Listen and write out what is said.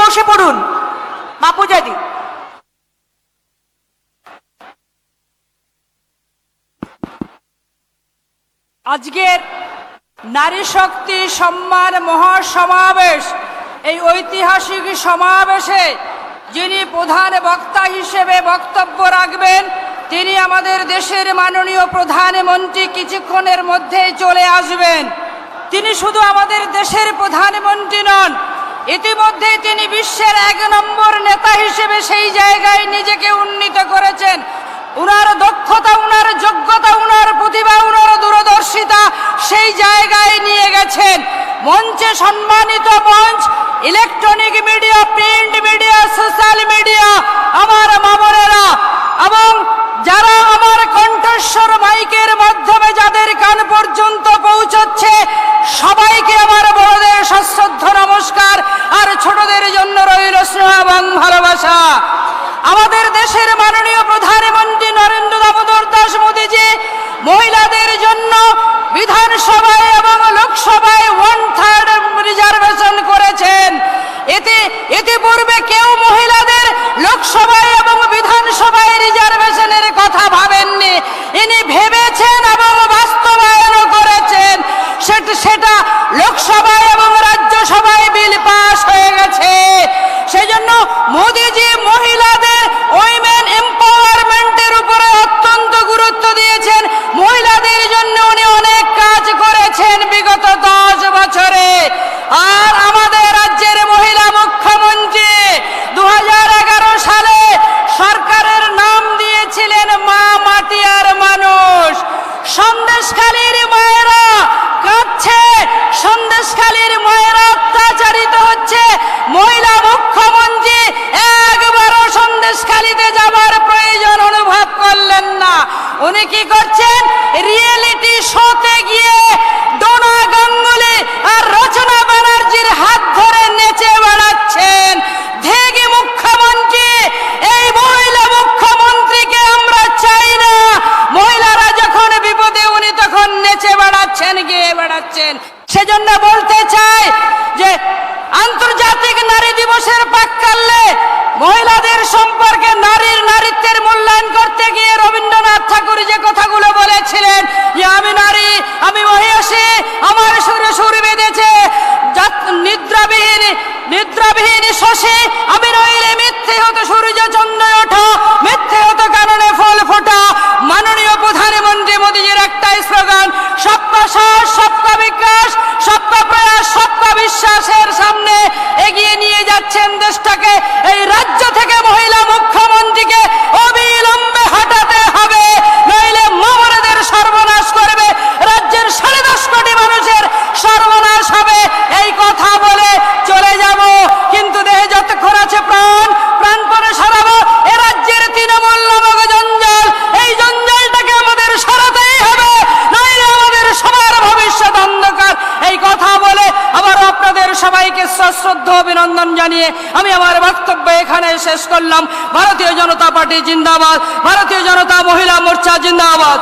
বসে পড়ুন। মা পূজাদি। আজকের নারী শক্তি সম্মান মহাসমাবেশ, এই ঐতিহাসিক সমাবেশে যিনি প্রধান বক্তা হিসেবে বক্তব্য রাখবেন, তিনি আমাদের দেশের মাননীয় প্রধানমন্ত্রী কিছুক্ষণের মধ্যেই চলে আসবেন। তিনি শুধু আমাদের দেশের প্রধানমন্ত্রী নন ইতিমধ্যে তিনি বিশ্বের এক নম্বর নেতা হিসেবে সেই জায়গায় নিজেকে উন্নীত করেছেন। উনার দক্ষতা, উনার যোগ্যতা, উনার প্রতিভা, উনার দূরদর্শিতা সেই জায়গায় নিয়ে গেছেন। মঞ্চে সম্মানিত মঞ্চ electronic media print media social media আমার মামনেরা এবং যারা আমার কণ্ঠস্বর মাইকের মাধ্যমে যাদের কান পর্যন্ত পৌঁছচ্ছে সবাইকে আমার বড়দের সশ্রদ্ধ নমস্কার আর ছোটদের জন্য রইল স্নেহ এবং ভালোবাসা আমাদের দেশের মাননীয় প্রধানমন্ত্রী নরেন্দ্র দামোদর দাস মোদীজি মহিলাদের জন্য বিধানসভায় এবং লোকসভায় ওয়ান থার্ড রিজার্ভেশন করেছেন এতে ইতিপূর্বে কেউ মহিলাদের লোকসভায় এবং বিধানসভায় রিজার্ভেশনের কথা ভাবেননি। ইনি ভেবেছেন এবং বাস্তবায়ন করেছেন। সেটা লোকসভায় এবং রাজ্যসভায় বিল পাস উনি কি করছেন? রিয়েলিটি শোতে গিয়ে ডোনা গাঙ্গুলি আর রচনা ব্যানার্জির হাত ধরে নেচে বেড়াচ্ছেন। ধেগে মুখ্যমন্ত্রী, এই মহিলা মুখ্যমন্ত্রীকে আমরা চাই না। মহিলারা যখন বিপদে, উনি তখন নেচে বেড়াচ্ছেন, গিয়ে বেড়াচ্ছেন। সেজন্য বলতে চাই যে, আন্তর্জাতিক নারী দিবসের প্রাক্কালে মহিলাদের সম্পর্কে নারীর নারীত্বের মূল্যায়ন করতে গিয়ে রবীন্দ্রনাথ ঠাকুর যে কথাগুলো বলেছিলেন, যে আমি নারী, আমি মহিষী, আমার সুরে সুর বেঁধেছে নিদ্রাবিহীন নিদ্রাবিহীন শশী, আমি নইলে মিথ্যে হতো সূর্য চন্দ্র ওঠা, মিথ্যে হতো কারণে ফল ফোটা। মাননীয় প্রধানমন্ত্রী মোদীজির একটাই স্লোগান, সবকা সাহস সবকা বিকাশ, সবকা প্রয়াস, সবকা বিশ্বাসের সামনে এগিয়ে নিয়ে যাচ্ছেন দেশটাকে। সবাইকে সশ্রদ্ধ অভিনন্দন জানিয়ে আমি আমার বক্তব্য এখানে শেষ করলাম। ভারতীয় জনতা পার্টি জিন্দাবাদ। ভারতীয় জনতা মহিলা মোর্চা জিন্দাবাদ।